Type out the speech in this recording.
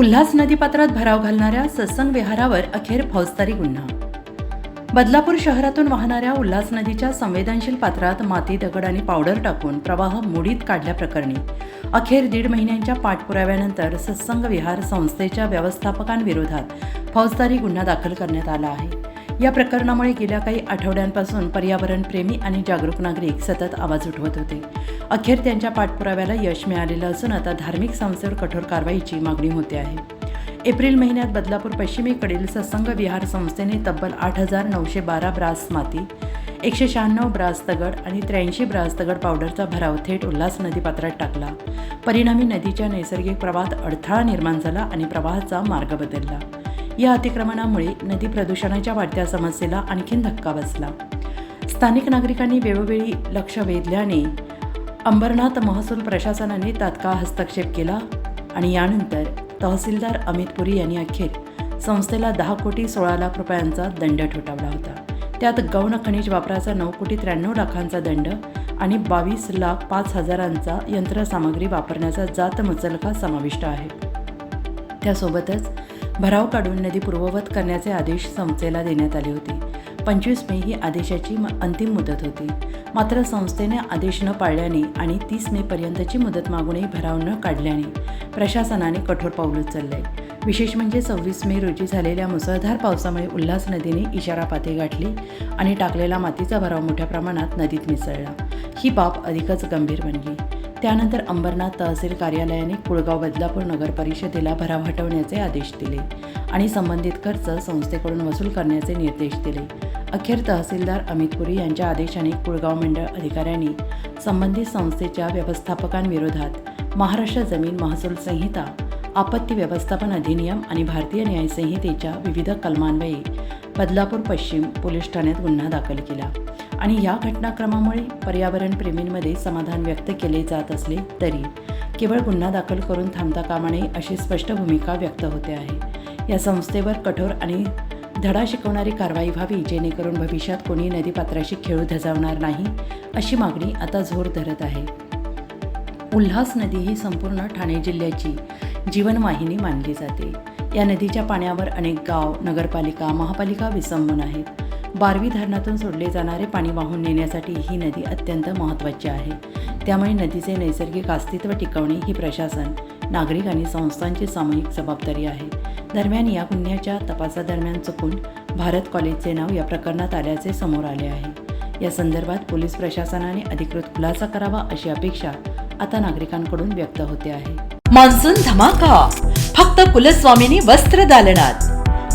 उल्हास नदीपात्रात भराव घालणाऱ्या सत्संग विहारावर अखेर फौजदारी गुन्हा. बदलापूर शहरातून वाहणाऱ्या उल्हास नदीच्या संवेदनशील पात्रात माती दगड आणि पावडर टाकून प्रवाह मोडीत काढल्याप्रकरणी अखेर दीड महिन्यांच्या पाठपुराव्यानंतर सत्संग विहार संस्थेच्या व्यवस्थापकांविरोधात फौजदारी गुन्हा दाखल करण्यात आला आहे. या प्रकरणामुळे गेल्या काही आठवड्यांपासून पर्यावरणप्रेमी आणि जागरूक नागरिक सतत आवाज उठवत होते. अखेर त्यांच्या पाठपुराव्याला यश मिळालेलं असून आता धार्मिक संस्थेवर कठोर कारवाईची मागणी होते आहे. एप्रिल महिन्यात बदलापूर पश्चिमेकडील सत्संग विहार संस्थेने तब्बल आठ हजार नऊशे बारा ब्रास माती एकशे शहाण्णव ब्रास दगड आणि त्र्याऐंशी ब्रास दगड पावडरचा भराव थेट उल्हास नदीपात्रात टाकला. परिणामी नदीच्या नैसर्गिक प्रवाहात अडथळा निर्माण झाला आणि प्रवाहाचा मार्ग बदलला. या अतिक्रमणामुळे नदी प्रदूषणाच्या वाढत्या समस्येला आणखीन धक्का बसला. स्थानिक नागरिकांनी वेळोवेळी लक्ष वेधल्याने अंबरनाथ महसूल प्रशासनाने तात्काळ हस्तक्षेप केला आणि यानंतर तहसीलदार अमित पुरी यांनी अखेर संस्थेला दहा कोटी सोळा लाख रुपयांचा दंड ठोठावला होता. त्यात गौण खनिज वापराचा नऊ कोटी त्र्याण्णव लाखांचा दंड आणि बावीस लाख पाच हजारांचा यंत्रसामग्री वापरण्याचा जात मुचलका समाविष्ट आहे. त्यासोबतच भराव काढून नदी पूर्ववत करण्याचे आदेश संस्थेला देण्यात आले होते. पंचवीस मे ही आदेशाची म- अंतिम मुदत होती. मात्र संस्थेने आदेश न पाळल्याने आणि तीस मेपर्यंतची मुदत मागूनही भराव न काढल्याने प्रशासनाने कठोर पाऊल उचलले विशेष म्हणजे सव्वीस मे रोजी झालेल्या मुसळधार पावसामुळे उल्हास नदीने इशारा पाते गाठली आणि टाकलेला मातीचा भराव मोठ्या प्रमाणात नदीत मिसळला. ही बाब अधिकच गंभीर बनली. त्यानंतर अंबरनाथ तहसील कार्यालयाने कुळगाव बदलापूर नगर परिषदेला भराव हटवण्याचे आदेश दिले आणि संबंधित खर्च संस्थेकडून वसूल करण्याचे निर्देश दिले. अखेर तहसीलदार अमित पुरी यांच्या आदेशाने कुळगाव मंडळ अधिकाऱ्यांनी संबंधित संस्थेच्या व्यवस्थापकांविरोधात महाराष्ट्र जमीन महसूल संहिता आपत्ती व्यवस्थापन अधिनियम आणि भारतीय न्यायसंहितेच्या विविध कलमान्वये बदलापूर पश्चिम पोलीस ठाण्यात गुन्हा दाखल केला. आणि या घटनाक्रमामुळे पर्यावरणप्रेमींमध्ये समाधान व्यक्त केले जात असले तरी केवळ गुन्हा दाखल करून थांबता कामा नये अशी स्पष्ट भूमिका व्यक्त होते आहे. या संस्थेवर कठोर आणि धडा शिकवणारी कारवाई व्हावी जेणेकरून भविष्यात कोणी नदीपात्राशी खेळू धजावणार नाही अशी मागणी आता जोर धरत आहे. उल्हास नदी ही संपूर्ण ठाणे जिल्ह्याची जीवनवाहिनी मानली जाते. या नदीच्या पाण्यावर अनेक गाव नगरपालिका महापालिका विसंबून आहेत. बारवी धरणातून सोडले जाणारे पाणी वाहून नेण्यासाठी ही नदी अत्यंत महत्त्वाची आहे. त्यामुळे नदीचे नैसर्गिक अस्तित्व टिकवणे ही प्रशासन नागरिक आणि संस्थांची सामूहिक जबाबदारी आहे. दरम्यान या गुन्ह्याच्या तपासादरम्यान चुकून भारत कॉलेजचे नाव या प्रकरणात आल्याचे समोर आले आहे. या संदर्भात पोलीस प्रशासनाने अधिकृत खुलासा करावा अशी अपेक्षा आता नागरिकांकडून व्यक्त होते आहे. मान्सून धमाका! फक्त कुलस्वामिनी वस्त्र दालनात!